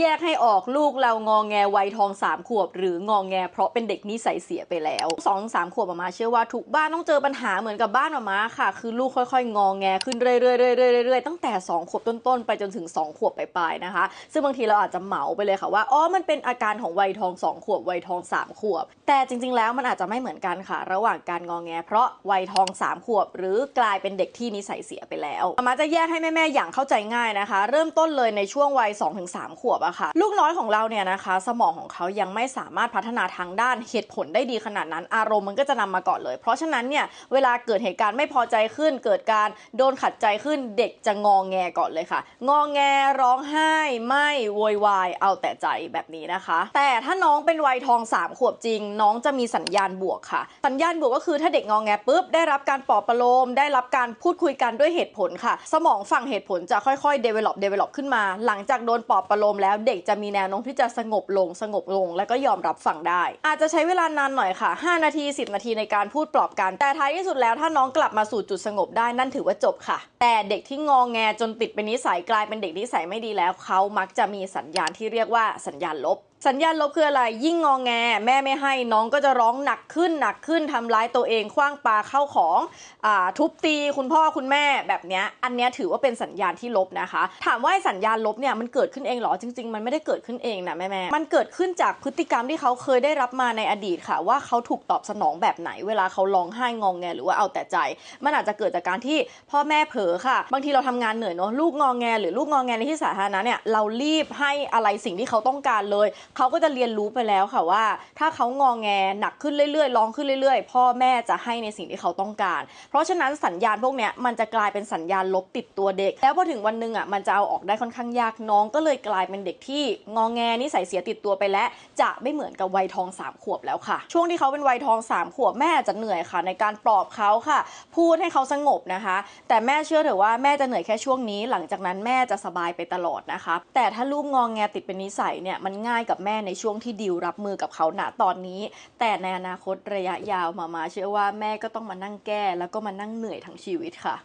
แยกให้ออกลูกเรางองแงวัยทองสามขวบ หรืององแงเพราะเป็นเด็กนิสัยเสียไปแล้วสองสามขวบมามาเชื่อว่าทุกบ้านต้องเจอปัญหาเหมือนกับบ้านมามาค่ะ คือลูกค่อยๆ งองแงขึ้นเรื่อยๆเรื่อยๆเรื่อยตั้งแต่สองขวบต้นๆ ไปจนถึงสองขวบปลายๆนะคะ ซึ่งบางทีเราอาจจะเหมาไปเลยค่ะว่าอ๋อมันเป็นอาการของวัยทองสองขวบวัยทองสามขวบ แต่จริงๆแล้วมันอาจจะไม่เหมือนกันค่ะ ระหว่างการงองแง เพราะวัยทองสามขวบ หรือกลายเป็นเด็กที่นิสัยเสียไปแล้วมามาจะแยกให้แม่ๆอย่างเข้าใจง่ายนะคะ เริ่มต้นเลยในช่วงวัย2-3ขวบอะค่ะ ลูกน้อยของเราเนี่ยนะคะ สมองของเขายังไม่สามารถพัฒนาทางด้านเหตุผลได้ดีขนาดนั้น อารมณ์มันก็จะนำมาก่อนเลย เพราะฉะนั้นเนี่ยเวลาเกิดเหตุการณ์ไม่พอใจขึ้น เกิดการโดนขัดใจขึ้นเด็กจะงองแงก่อนเลยค่ะ งองแงร้องไห้ไม่โวยวายเอาแต่ใจแบบนี้นะคะ แต่ถ้าน้องเป็นวัยทอง 3 ขวบจริง น้องจะมีสัญญาณบวกค่ะ สัญญาณบวกก็คือถ้าเด็กงองแงปุ๊บได้รับการปลอบประโลม ได้รับการพูดคุยกันด้วยเหตุผลค่ะ สมองฝั่งเหตุผลจะค่อยๆ develop develop ขึ้นมา หลังจากโดนปลอบประโลมแล้วเด็กจะมีแนวโน้มที่จะสงบลงสงบลง และก็ยอมรับฟังได้ อาจจะใช้เวลานานหน่อยค่ะ 5 นาที 10 นาทีในการพูดปลอบกัน แต่ท้ายที่สุดแล้วถ้าน้องกลับมาสู่จุดสงบได้นั่นถือว่าจบค่ะ แต่เด็กที่งองแงจนติดเป็นนิสัยกลายเป็นเด็กนิสัยไม่ดีแล้วเขามักจะมีสัญญาณที่เรียกว่าสัญญาณลบ สัญญาณลบคืออะไร ยิ่งงองแง แม่ไม่ให้น้องก็จะร้องหนักขึ้นหนักขึ้นทำร้ายตัวเองคว้างปลาเข้าของอทุบตีคุณพ่อคุณแม่แบบนี้อันนี้ถือว่าเป็นสัญญาณที่ลบนะคะ ถามว่าไอ้สัญญาณลบเนี่ยมันเกิดขึ้นเองเหรอจริง ๆ มันไม่ได้เกิดขึ้นเองนะแม่แม่มันเกิดขึ้นจากพฤติกรรมที่เขาเคยได้รับมาในอดีตค่ะ ว่าเขาถูกตอบสนองแบบไหน เวลาเขาร้องไห้งองแงหรือว่าเอาแต่ใจ มันอาจจะเกิดจากการที่พ่อแม่เผลอค่ะ บางทีเราทำงานเหนื่อยเนอะลูกงองแง หรือลูกงองแงในที่สาธารณะเนี่ยเรารีบให้อะไรสิ่งที่เขาต้องการเลยเขาก็จะเรียนรู้ไปแล้วค่ะว่า ถ้าเขางองแงหนักขึ้นเรื่อยๆร้องขึ้นเรื่อยๆ พ่อแม่จะให้ในสิ่งที่เขาต้องการ เพราะฉะนั้นสัญญาณพวกเนี้ยมันจะกลายเป็นสัญญาณลบติดตัวเด็ก แล้วพอถึงวันหนึ่งอะมันจะเอาออกได้ค่อนข้างยากน้องก็เลยกลายเป็นเด็กที่งองแงนิสัยเสียติดตัวไปแล้วจะไม่เหมือนกับวัยทองสามขวบแล้วค่ะ ช่วงที่เขาเป็นวัยทองสามขวบแม่จจะเหนื่อยค่ะ ในการปลอบเขาค่ะ พูดให้เขาสงบนะคะ แต่แม่เชื่อเถอะว่าแม่จะเหนื่อยแค่ช่วงนี้ หลังจากนั้นแม่จะสบายไปตลอดนะคะ แต่ถ้าลูกงองแงติดเป็นนิสัยเนี่ยมันง่ายกับแม่ในช่วงที่ดิวรับมือกับเขาณตอนนี้ แต่ในอนาคตระยะยาวมามาเชื่อว่าแม่ก็ต้องมานั่งแก้ แล้วก็มานั่งเหนื่อยทั้งชีวิตค่ะ